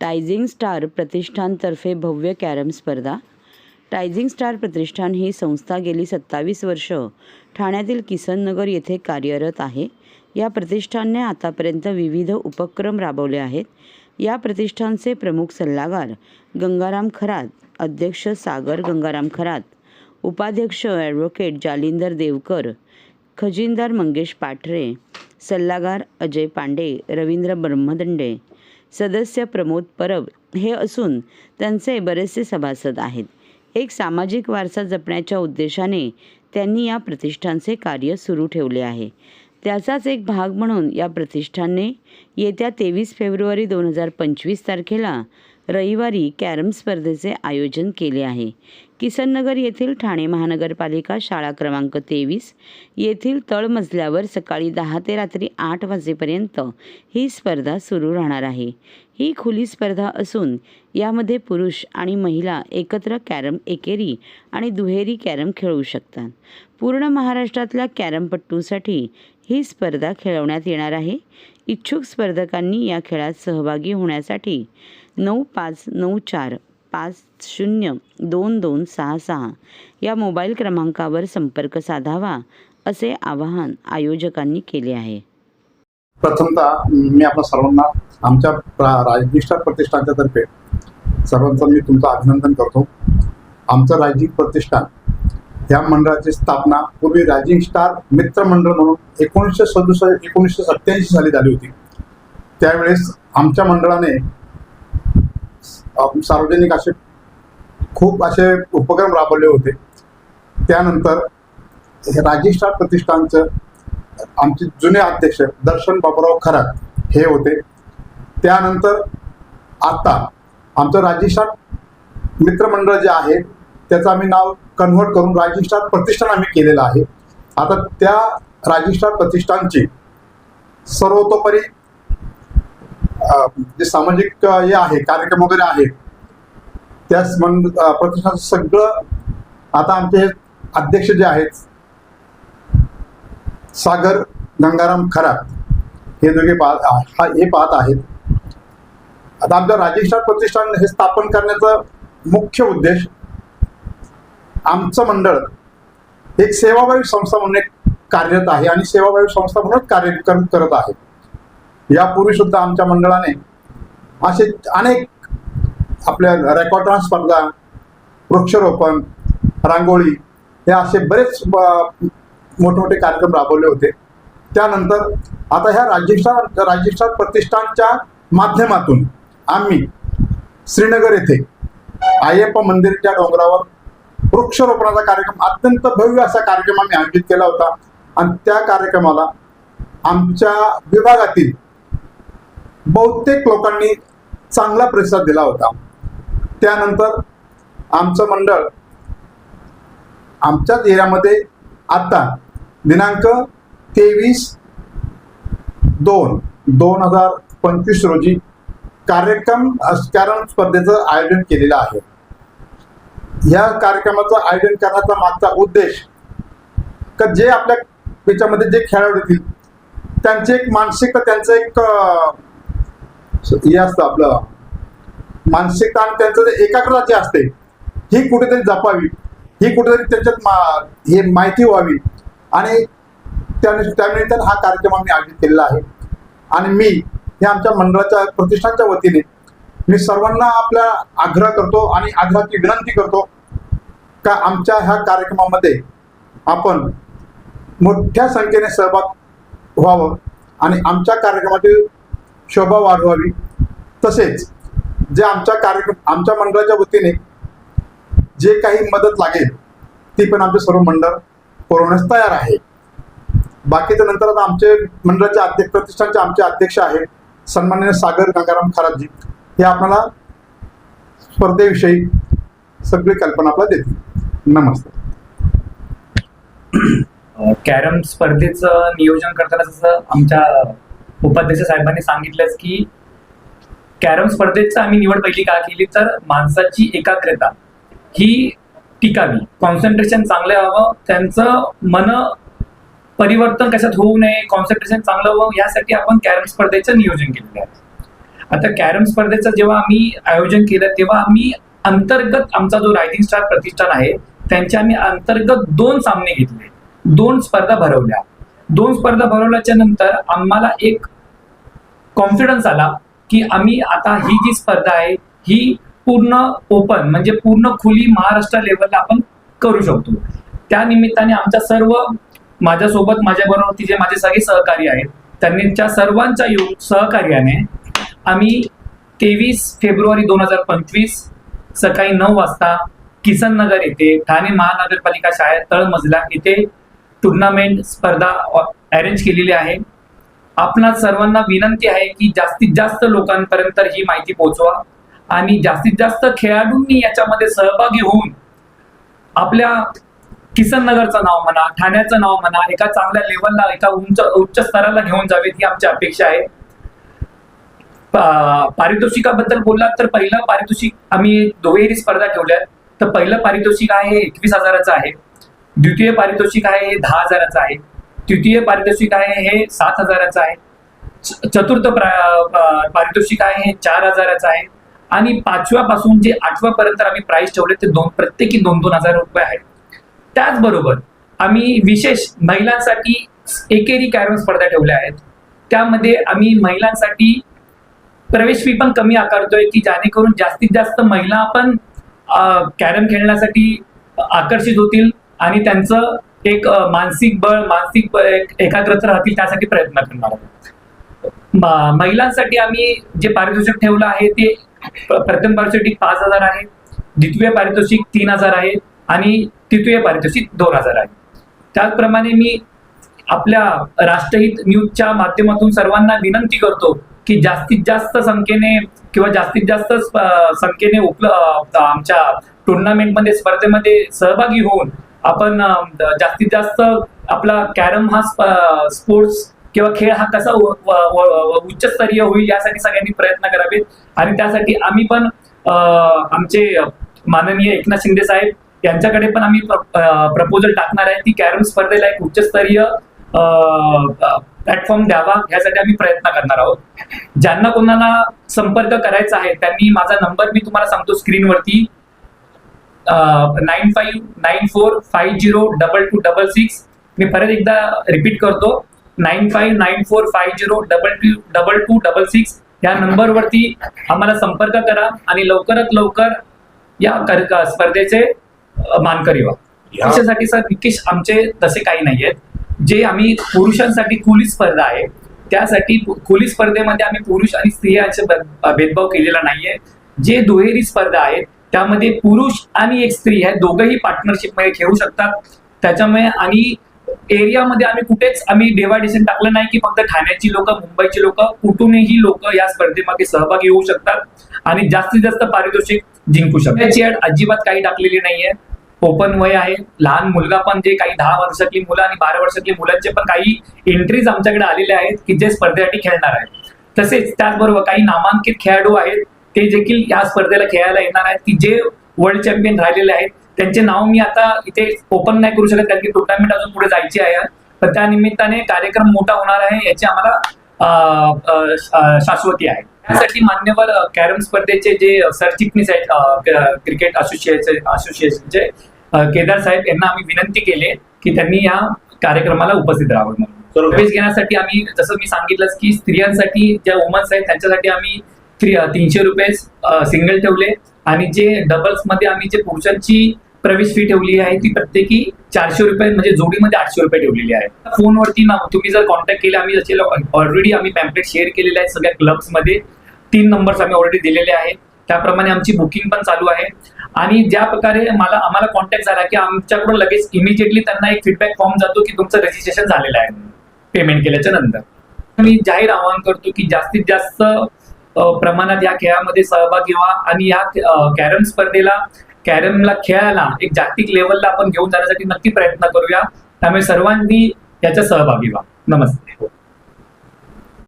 टायझिंग star प्रतिष्ठानतर्फे भव्य carrom स्पर्धा. टायझिंग स्टार प्रतिष्ठान ही संस्था गेली सत्तावीस वर्ष. ठाण्यातील किसननगर येथे कार्यरत आहे. या प्रतिष्ठानने आतापर्यंत विविध उपक्रम राबवले आहेत. या प्रतिष्ठानचे प्रमुख सल्लागार गंगाराम खरात अध्यक्ष सागर गंगाराम खरात उपाध्यक्ष ॲडव्होकेट जालिंदर देवकर खजिनदार मंगेश पाठरे सल्लागार अजय पांडे रवींद्र ब्रह्मदंडे सदस्य प्रमोद परब हे असून त्यांचे बरेचसे सभासद आहेत. एक सामाजिक वारसा जपण्याच्या उद्देशाने त्यांनी या प्रतिष्ठानचे कार्य सुरू ठेवले आहे. त्याचाच एक भाग म्हणून या प्रतिष्ठानने येत्या तेवीस फेब्रुवारी दोन हजार पंचवीस तारखेला रविवारी कॅरम स्पर्धेचे आयोजन केले आहे. किसननगर येथील ठाणे महानगरपालिका शाळा क्रमांक तेवीस येथील तळमजल्यावर सकाळी दहा ते रात्री आठ वाजेपर्यंत ही स्पर्धा सुरू राहणार आहे. ही खुली स्पर्धा असून यामध्ये पुरुष आणि महिला एकत्र कॅरम एकेरी आणि दुहेरी कॅरम खेळू शकतात. पूर्ण महाराष्ट्रातल्या कॅरमपट्टूसाठी ही स्पर्धा खेळवण्यात येणार आहे. इच्छुक स्पर्धकांनी या खेळात सहभागी होण्यासाठी नऊ पाच नऊ चार पाच शून्य दोन दोन सहा सहा या मोबाईल क्रमांकावर संपर्क साधावा असे आवाहन आयोजकांनी केले आहे. प्रथमतः मी आपण सर्वांना आमच्या राजनिष्ठा स्टार प्रतिष्ठानच्या तर्फे सर्वांचं मी तुमचं अभिनंदन करतो. आमचं राजदीप प्रतिष्ठान या मंडळाची स्थापना पूर्वी राजिंग स्टार मित्र मंडळ म्हणून एकोणीसशे सदुसष्ट एकोणीसशे सत्याऐंशी साली झाली होती. त्यावेळेस आमच्या मंडळाने सार्वजनिक असे खूप असे उपक्रम राबवले होते. त्यानंतर हे प्रतिष्ठानचं आमचे जुने अध्यक्ष दर्शन बाबूराव खरात हे होते. त्यानंतर आता आमचं राजेशात मित्रमंडळ जे आहे त्याचं आम्ही नाव कन्व्हर्ट करून राजेशात प्रतिष्ठान आम्ही केलेलं आहे. आता त्या राजेशात प्रतिष्ठानची सर्वतोपरी जे सामाजिक हे आहे कार्यक्रम वगैरे आहेत त्या मंड सगळं आता आमचे अध्यक्ष जे आहेत सागर गंगाराम खरात हे दोघे पाहत हा हे पाहत आहेत. आता आमच्या राजेशार प्रतिष्ठान हे स्थापन करण्याचा मुख्य उद्देश आमचं मंडळ एक सेवाभावी संस्था म्हणून एक कार्यरत आहे आणि सेवाभावी संस्था म्हणून कार्यक्रम करत आहे. यापूर्वी सुद्धा आमच्या मंडळाने असे अनेक आपल्या रेकॉर्ड स्पर्धा वृक्षारोपण रांगोळी हे असे बरेच मोठमोठे कार्यक्रम राबवले होते. त्यानंतर आता ह्या राजेशार राजेशार प्रतिष्ठानच्या माध्यमातून आम्ही श्रीनगर येथे आयप्पा मंदिरच्या डोंगरावर वृक्षारोपणाचा कार्यक्रम अत्यंत भव्य असा कार्यक्रम आम्ही आयोजित केला होता. आणि त्या कार्यक्रमाला आमच्या विभागातील बहुतेक लोकांनी चांगला प्रतिसाद दिला होता. त्यानंतर आमचं मंडळ आमच्याच एरियामध्ये आता दिनांक तेवीस दोन दोन हजार पंचवीस रोजी कार्यक्रम कॅरम स्पर्धेचं आयोजन केलेलं आहे. या कार्यक्रमाचं आयोजन करण्याचा मागचा उद्देश का जे आपल्या याच्यामध्ये जे खेळाडू येतील त्यांची एक मानसिकता त्यांचं एक हे असतं आपलं. मानसिकता आणि त्यांचं जे एकाग्रता जे असते ही कुठेतरी जपावी. ही कुठेतरी त्याच्यात मा हे माहिती व्हावी. आणि त्याने त्यानिमित्ताने हा कार्यक्रम आम्ही आयोजित केलेला आहे. आणि मी हे आमच्या मंडळाच्या प्रतिष्ठानच्या वतीने मी सर्वांना आपला आग्रह करतो आणि आग्रहाची विनंती करतो का आमच्या ह्या कार्यक्रमामध्ये आपण मोठ्या संख्येने सहभाग व्हावं आणि आमच्या कार्यक्रमातील शोभा वाढवावी. तसेच जे आमच्या कार्यक्रम आमच्या मंडळाच्या वतीने जे काही मदत लागेल ती पण आमचे सर्व मंडळ पुरवण्यास तयार आहे. बाकीच्या नंतर आता आमचे मंडळाचे अध्यक्ष प्रतिष्ठानचे आमचे अध्यक्ष आहेत सन्मान्य सागर गंगाराम खरातजी हे आपल्याला स्पर्धेविषयी सगळी कल्पना आपल्याला देतील. नमस्ते कॅरम स्पर्धेचं नियोजन करताना जसं आमच्या उपाध्यक्ष साहेबांनी सांगितलंच की कॅरम स्पर्धेचं आम्ही निवड पहिली का केली तर माणसाची एकाग्रता ही टिकावी. कॉन्सन्ट्रेशन चांगलं व्हावं त्यांचं मन परिवर्तन कशात होऊ नये कॉन्सन्ट्रेशन चांगलं व्हावं यासाठी आपण कॅरम स्पर्धेचं नियोजन केलेलं आहे. आता कॅरम स्पर्धेचं जेव्हा आम्ही आयोजन केलं तेव्हा आम्ही अंतर्गत आमचा जो रायझिंग स्टार प्रतिष्ठान आहे त्यांच्या आम्ही अंतर्गत दोन सामने घेतले. दोन स्पर्धा भरवल्या. दोन स्पर्धा भरवल्याच्या नंतर आम्हाला एक कॉन्फिडन्स आला की आम्ही आता ही जी स्पर्धा आहे ही पूर्ण ओपन म्हणजे पूर्ण खुली महाराष्ट्र लेवलला आपण करू शकतो. त्या निमित्ताने आमच्या सर्व माझ्यासोबत माझ्याबरोबर जे माझे सगळे सहकारी आहेत त्यांच्या सर्वांच्या योग सहकार्याने आम्ही तेवीस फेब्रुवारी दोन हजार पंचवीस सकाळी नऊ वाजता किसन नगर येथे ठाणे महानगरपालिका शाळेत तळमजला इथे टुर्नामेंट स्पर्धा अरेंज केलेली आहे. आपणा सर्वांना विनंती आहे की जास्तीत जास्त लोकांपर्यंत ही माहिती पोहोचवा आणि जास्तीत जास्त खेळाडूंनी याच्यामध्ये सहभागी होऊन आपल्या किसन नगरचं नाव म्हणा ठाण्याचं नाव म्हणा एका चांगल्या लेवलला एका उंच उच्च स्तराला घेऊन जावेत ही आमची अपेक्षा आहे. पारितोषिकाबद्दल बोललात तर पहिलं पारितोषिक आम्ही दुहेरी स्पर्धा ठेवल्यात. तर पहिलं पारितोषिक आहे एकवीस हजाराचं आहे. द्वितीय पारितोषिक आहे हे दहा हजाराचं आहे. तृतीय पारितोषिक आहे हे सात हजाराचं आहे. च- चतुर्थ पारितोषिक आहे हे चार हजाराचं आहे. आणि पाचव्यापासून जे आठव्यापर्यंत आम्ही प्राईस ठेवले ते दोन प्रत्येकी दोन दोन हजार रुपये आहेत. त्याचबरोबर आम्ही विशेष महिलांसाठी एकेरी कॅरम स्पर्धा ठेवल्या आहेत. त्यामध्ये आम्ही महिलांसाठी प्रवेश फी पण कमी आकारतोय की जेणेकरून जास्तीत जास्त महिला पण कॅरम खेळण्यासाठी आकर्षित होतील. आणि त्यांचं एक मानसिक बळ मानसिक बळ एक एकाग्रता राहतील त्यासाठी प्रयत्न करणार आहोत. महिलांसाठी आम्ही जे पारितोषिक ठेवलं आहे ते प्रथम पारितोषिक पाच हजार आहे द्वितीय पारितोषिक तीन हजार आहे आणि तृतीय पारितोषिक दोन हजार आहे. त्याचप्रमाणे मी आपल्या राष्ट्रहित न्यूजच्या माध्यमातून सर्वांना विनंती करतो की जास्तीत जास्त संख्येने किंवा जास्तीत जास्त संख्येने उपल आमच्या टुर्नामेंटमध्ये स्पर्धेमध्ये सहभागी होऊन आपण जास्तीत जास्त आपला कॅरम हा स्पोर्ट्स किंवा खेळ हा कसा उच्चस्तरीय होईल यासाठी सगळ्यांनी प्रयत्न करावेत. आणि त्यासाठी आम्ही पण आमचे माननीय एकनाथ शिंदे साहेब यांच्याकडे पण आम्ही प्रपोजल टाकणार आहे की कॅरम स्पर्धेला एक उच्चस्तरीय प्लॅटफॉर्म द्यावा यासाठी आम्ही प्रयत्न करणार आहोत. ज्यांना कोणाला संपर्क करायचा आहे त्यांनी माझा नंबर मी तुम्हाला सांगतो स्क्रीनवरती nine five nine four five zero double two double six मी परत एकदा रिपीट करतो. Nine five nine four five zero double two double two double six या नंबरवरती आम्हाला संपर्क करा आणि लवकरात लवकर या कर- स्पर्धेचे मानकरी व्हा. या- त्याच्यासाठी सर निकेश आमचे तसे काही नाही आहेत. जे आम्ही पुरुषांसाठी खुली स्पर्धा आहे त्यासाठी खुली स्पर्धेमध्ये आम्ही पुरुष आणि स्त्रियांचे भेदभाव केलेला नाहीये. जे दुहेरी स्पर्धा आहेत त्यामध्ये पुरुष आणि एक स्त्री ह्या दोघंही पार्टनरशिपमध्ये खेळू शकतात. त्याच्यामुळे आणि एरियामध्ये आम्ही कुठेच आम्ही डिवायडेशन टाकलं नाही की फक्त ठाण्याची लोक मुंबईची लोक कुठूनही लोक या स्पर्धेमध्ये सहभागी होऊ शकतात. आणि जास्तीत जास्त पारितोषिक जिंकू शकतात. याची अट अजिबात काही टाकलेली नाहीये. ओपन वय आहे. लहान मुलगा पण जे काही दहा वर्षातली मुलं आणि बारा वर्षातली मुलांचे पण काही एंट्रीज आमच्याकडे आलेले आहेत की जे स्पर्धेसाठी खेळणार आहेत. तसेच त्याचबरोबर काही नामांकित खेळाडू आहेत. ते देखील या स्पर्धेला खेळायला येणार आहेत. की जे वर्ल्ड चॅम्पियन राहिलेले आहेत त्यांचे नाव मी आता इथे ओपन नाही करू शकत कारण की टुर्नामेंट अजून पुढे जायची आहे. पण त्या निमित्ताने कार्यक्रम मोठा होणार आहे याची आम्हाला शाश्वती आहे. त्यासाठी मान्यवर कॅरम स्पर्धेचे जे सरचिटणीस आहेत क्रिकेट असोसिएशन असोसिएशनचे केदार साहेब यांना आम्ही विनंती केली की त्यांनी या कार्यक्रमाला उपस्थित राहावं म्हणून. प्रवेश घेण्यासाठी आम्ही जसं मी सांगितलं की स्त्रियांसाठी ज्या वुमन्स आहेत त्यांच्यासाठी आम्ही थ्री तीनशे रुपये सिंगल ठेवले. आणि जे डबल्समध्ये आम्ही जे पुरुषांची प्रवेश फी ठेवली आहे ती प्रत्येकी चारशे रुपये म्हणजे जोडीमध्ये आठशे रुपये ठेवलेली आहे. फोनवरती ना तुम्ही जर कॉन्टॅक्ट केले आम्ही जसे ऑलरेडी आम्ही पॅम्पलेट शेअर केलेले आहेत सगळ्या क्लब्समध्ये तीन नंबर्स आम्ही ऑलरेडी दिलेले आहेत. त्याप्रमाणे आमची बुकिंग पण चालू आहे. आणि ज्या प्रकारे मला आम्हाला कॉन्टॅक्ट झाला की आमच्याकडून लगेच इमिजिएटली त्यांना एक फीडबॅक फॉर्म जातो की तुमचं रजिस्ट्रेशन झालेलं आहे पेमेंट केल्याच्यानंतर. मी जाहीर आवाहन करतो की जास्तीत जास्त प्रमाणात या खेळामध्ये सहभागी व्हा आणि या कॅरम स्पर्धेला कॅरमला खेळायला एक जागतिक लेवलला आपण घेऊन जाण्यासाठी नक्की प्रयत्न करूया. त्यामुळे सर्वांनी याच्या सहभागी व्हा. नमस्ते.